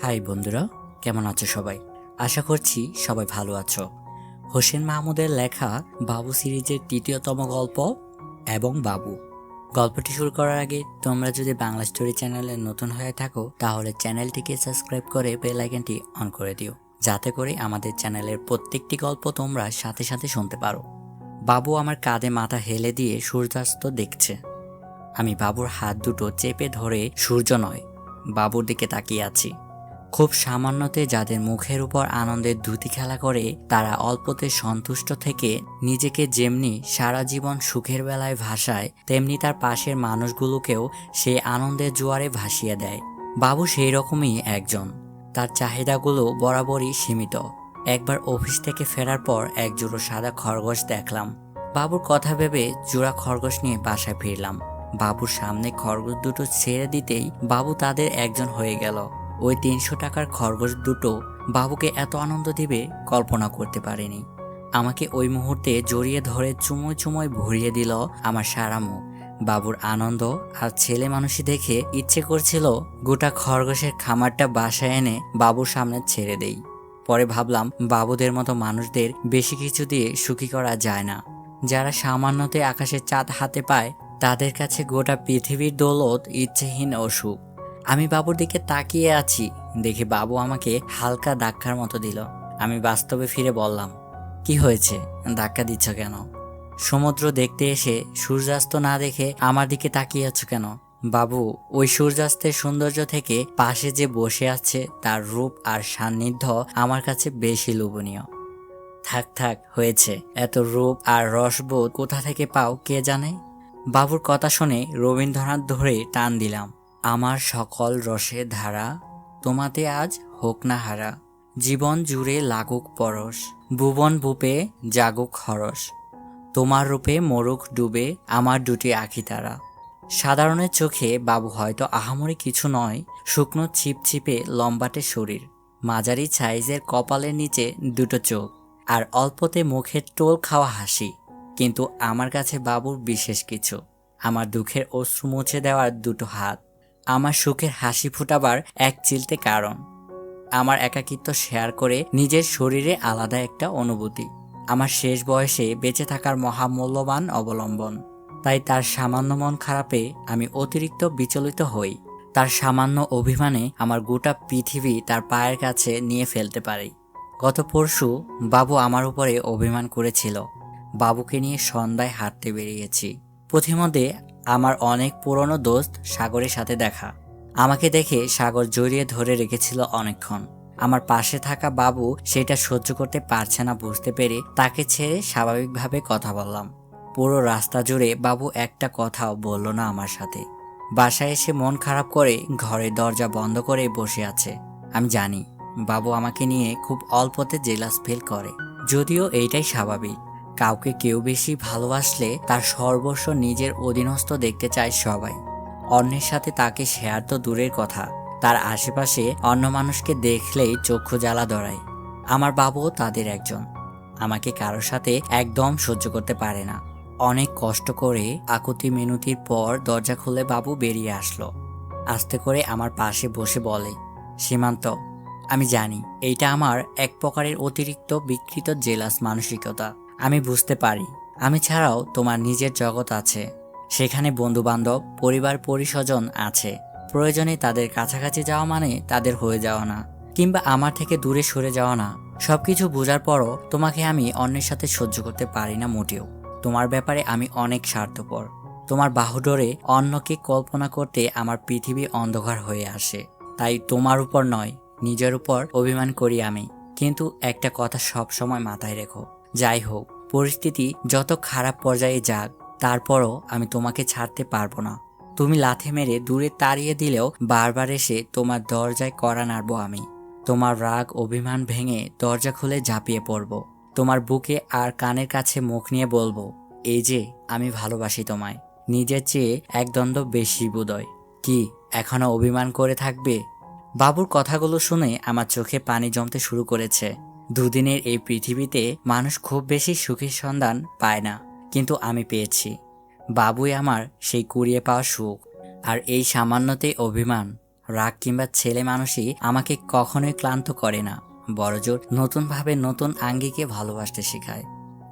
High বন্ধুরা, কেমন আছো সবাই? আশা করছি সবাই ভালো আছো। হোসেন মাহমুদের লেখা বাবু সিরিজের তৃতীয়তম গল্প এবং বাবু। গল্পটি শুরু করার আগে তোমরা যদি বাংলা স্টোরি চ্যানেলে নতুন হয়ে থাকো, তাহলে চ্যানেলটিকে সাবস্ক্রাইব করে বেল আইকনটি অন করে দিও, যাতে করে আমাদের চ্যানেলের প্রত্যেকটি গল্প তোমরা সাথে সাথে শুনতে পারো। বাবু আমার কাঁধে মাথা হেলে দিয়ে সূর্যাস্ত দেখছে। আমি বাবুর হাত দুটো চেপে ধরে সূর্য নয়, বাবুর দিকে তাকিয়ে আছি। খুব সামান্যতে যাদের মুখের উপর আনন্দের ধুতি খেলা করে, তারা অল্পতে সন্তুষ্ট থেকে নিজেকে যেমনি সারা জীবন সুখের বেলায় ভাসায়, তেমনি তার পাশের মানুষগুলোকেও সেই আনন্দের জোয়ারে ভাসিয়ে দেয়। বাবু সেই রকমই একজন। তার চাহিদাগুলো বরাবরই সীমিত। একবার অফিস থেকে ফেরার পর এক জোড়ো সাদা খরগোশ দেখলাম। বাবুর কথা ভেবে জোড়া খরগোশ নিয়ে বাসায় ফিরলাম। বাবুর সামনে খরগোশ দুটো ছেড়ে দিতেই বাবু তাদের একজন হয়ে গেল। ওই তিনশো টাকার খরগোশ দুটো বাবুকে এত আনন্দ দিবে কল্পনা করতে পারিনি। আমাকে ওই মুহূর্তে জড়িয়ে ধরে চুমোয় চুমোয় ভরিয়ে দিল আমার সারা মুখ। বাবুর আনন্দ আর ছেলে মানুষই দেখে ইচ্ছে করছিল গোটা খরগোশের খামারটা বাসায় এনে বাবুর সামনে ছেড়ে দেই। পরে ভাবলাম বাবুদের মতো মানুষদের বেশি কিছু দিয়ে সুখী করা যায় না। যারা সামান্যতে আকাশের চাঁদ হাতে পায়, তাদের কাছে গোটা পৃথিবীর দৌলত ইচ্ছেহীন অসুখ আমি বাবুর দিকে তাকিয়ে আছি, দেখে বাবু আমাকে হালকা ধাক্কার মতো দিল। আমি বাস্তবে ফিরে বললাম, কি হয়েছে? ধাক্কা দিচ্ছ কেন? সমুদ্র দেখতে এসে সূর্যাস্ত না দেখে আমার দিকে তাকিয়ে আছো কেন? বাবু, ওই সূর্যাস্তের সৌন্দর্য থেকে পাশে যে বসে আছে তার রূপ আর সান্নিধ্য আমার কাছে বেশি লোভনীয়। থাক থাক, হয়েছে। এত রূপ আর রসবোধ কোথা থেকে পাও কে জানে? বাবুর কথা শুনে রবীন্দ্রনাথ ধরে টান দিলাম। আমার সকল রসের ধারা, তোমাতে আজ হোক না হারা। জীবন জুড়ে লাগুক পরশ, ভুবন বুপে জাগুক হরস তোমার রূপে মরুক ডুবে আমার দুটি আখি তারা। সাধারণের চোখে বাবু হয়তো আহামরি কিছু নয়, শুকনো ছিপছিপে লম্বাটে শরীর। মাঝারি সাইজের কপালের নিচে দুটো চোখ, আর অল্পতে মুখের টোল খাওয়া হাসি। কিন্তু আমার কাছে বাবুর বিশেষ কিছু। আমার দুঃখের অশ্রু মুছে দেওয়ার দুটো হাত। আমার সুখের হাসি ফুটাবার এক চিলতে কারণ। আমার একাকিত্ব শেয়ার করে নিজের শরীরে আলাদা একটা অনুভূতি। আমার শেষ বয়সে বেঁচে থাকার মহামূল্যবান অবলম্বন। তাই তার সামান্য মন খারাপে আমি অতিরিক্ত বিচলিত হই। তার সামান্য অভিমানে আমার গোটা পৃথিবী তার পায়ের কাছে নিয়ে ফেলতে পারি। গত পরশু বাবু আমার উপরে অভিমান করেছিল। বাবুকে নিয়ে সন্ধ্যায় হাঁটতে বেরিয়েছি। পথিমধ্যে আমার অনেক পুরনো দোস্ত সাগরের সাথে দেখা। আমাকে দেখে সাগর জড়িয়ে ধরে রেখেছিল অনেকক্ষণ। আমার পাশে থাকা বাবু সেটা সহ্য করতে পারছে না বুঝতে পেরে তাকে ছেড়ে স্বাভাবিকভাবে কথা বললাম। পুরো রাস্তা জুড়ে বাবু একটা কথাও বলল না আমার সাথে। বাসায় এসে মন খারাপ করে ঘরের দরজা বন্ধ করে বসে আছে। আমি জানি, বাবু আমাকে নিয়ে খুব অল্পতে জেলাস ফিল করে। যদিও এইটাই স্বাভাবিক। কাউকে কেউ বেশি ভালোবাসলে তার সর্বস্ব নিজের অধীনস্থ দেখতে চায় সবাই। অন্যের সাথে তাকে শেয়ার তো দূরের কথা। তার আশেপাশে অন্য মানুষকে দেখলেই চক্ষু জ্বালা ধরায়। আমার বাবুও তাদের একজন। আমাকে কারোর সাথে একদম সহ্য করতে পারে না। অনেক কষ্ট করে আকুতি মিনতির পর দরজা খুলে বাবু বেরিয়ে আসলো। আস্তে করে আমার পাশে বসে বলে, সীমান্ত, আমি জানি এইটা আমার এক প্রকারের অতিরিক্ত বিকৃত, জেলাস মানসিকতা। আমি বুঝতে পারি। আমি ছাড়াও তোমার নিজের জগৎ আছে। সেখানে বন্ধুবান্ধব, পরিবার পরিস্বজন আছে। প্রয়োজনে তাদের কাছাকাছি যাওয়া মানে তাদের হয়ে যাওয়া না, কিংবা আমার থেকে দূরে সরে যাওয়া না। সব কিছু বোঝার পরও তোমাকে আমি অন্যের সাথে সহ্য করতে পারি না মোটেও। তোমার ব্যাপারে আমি অনেক স্বার্থপর। তোমার বাহুডোরে অন্যকে কল্পনা করতে আমার পৃথিবী অন্ধকার হয়ে আসে। তাই তোমার উপর নয়, নিজের উপর অভিমান করি আমি। কিন্তু একটা কথা সব সময় মাথায় রেখো। যাই হোক, পরিস্থিতি যত খারাপ পর্যায়ে যাক, তারপরও আমি তোমাকে ছাড়তে পারব না। তুমি লাথি মেরে দূরে তাড়িয়ে দিলেও বারবার এসে তোমার দরজায় কড়া নাড়বো আমি। তোমার রাগ, অভিমান ভেঙে দরজা খুলে ঝাঁপিয়ে পড়ব। তোমার বুকে আর কানের কাছে মুখ নিয়ে বলব, এই যে, আমি ভালোবাসি তোমায়। নিজের চেয়ে এক দ্বন্দ্ব বেশি বোধয় কি, এখনও অভিমান করে থাকবে? বাবুর কথাগুলো শুনে আমার চোখে পানি জমতে শুরু করেছে। দুদিনের এই পৃথিবীতে মানুষ খুব বেশি সুখের সন্ধান পায় না, কিন্তু আমি পেয়েছি। বাবুই আমার সেই কুড়িয়ে পাওয়া সুখ, আর এই সামান্যতেই অভিমান, রাগ কিংবা ছেলে মানুষই আমাকে কখনোই ক্লান্ত করে না। বড়জোর নতুনভাবে নতুন আঙ্গিকে ভালোবাসতে শেখায়।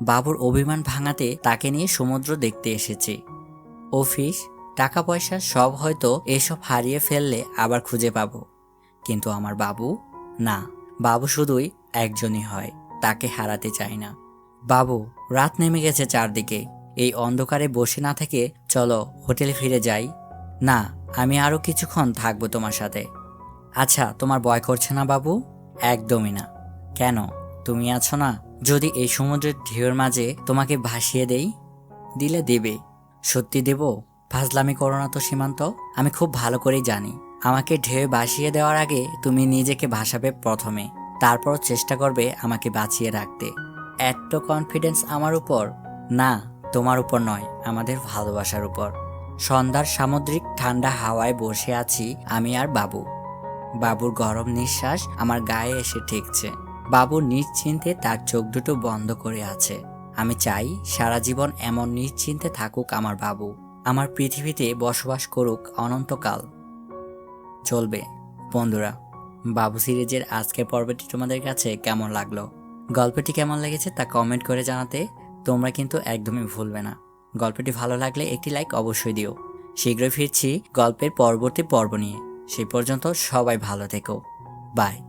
বাবুর অভিমান ভাঙাতে তাকে নিয়ে সমুদ্র দেখতে এসেছি। অফিস টাকা পয়সা সব হয়তো এসব হারিয়ে ফেললে আবার খুঁজে পাবো। কিন্তু আমার বাবু? না, বাবু শুধুই একজনই হয়, তাকে হারাতে চাই না। বাবু, রাত নেমে গেছে চারদিকে। এই অন্ধকারে বসে না থেকে চলো, হোটেলে ফিরে যাই। না, আমি আরও কিছুক্ষণ থাকব তোমার সাথে। আচ্ছা তোমার ভয় করছে না বাবু? একদমই না। কেন? তুমি আছো না? যদি এই সমুদ্রের ঢেউয়ের মাঝে তোমাকে ভাসিয়ে দেই? দিলে দেবে। সত্যি দেব? ফাজলামি করো না তো, সীমান্ত। আমি খুব ভালো করেই জানি। আমাকে ঢেউ ভাসিয়ে দেওয়ার আগে তুমি নিজেকে ভাসাবে প্রথমে। তারপর চেষ্টা করবে আমাকে বাঁচিয়ে রাখতে। এত কনফিডেন্স আমার উপর? না, তোমার উপর নয়, আমাদের ভালোবাসার উপর। সন্ধ্যার সামুদ্রিক ঠান্ডা হাওয়ায় বসে আছি আমি আর বাবু। বাবুর গরম নিঃশ্বাস আমার গায়ে এসে ঠেকছে। বাবু নিশ্চিন্তে তার চোখ দুটো বন্ধ করে আছে। আমি চাই সারা জীবন এমন নিশ্চিন্তে থাকুক আমার বাবু। আমার পৃথিবীতে বসবাস করুক অনন্তকাল। চলবে, বন্ধুরা। বাবু সিরিজের আজকের পর্বটি তোমাদের কাছে কেমন লাগল? গল্পটি কেমন লেগেছে তা কমেন্ট করে জানাতে তোমরা কিন্তু একদমই ভুলবে না। গল্পটি ভালো লাগলে একটি লাইক অবশ্যই দিও। শীঘ্রই ফিরছি গল্পের পরবর্তী পর্ব নিয়ে। সেই পর্যন্ত সবাই ভালো থেকো। বাই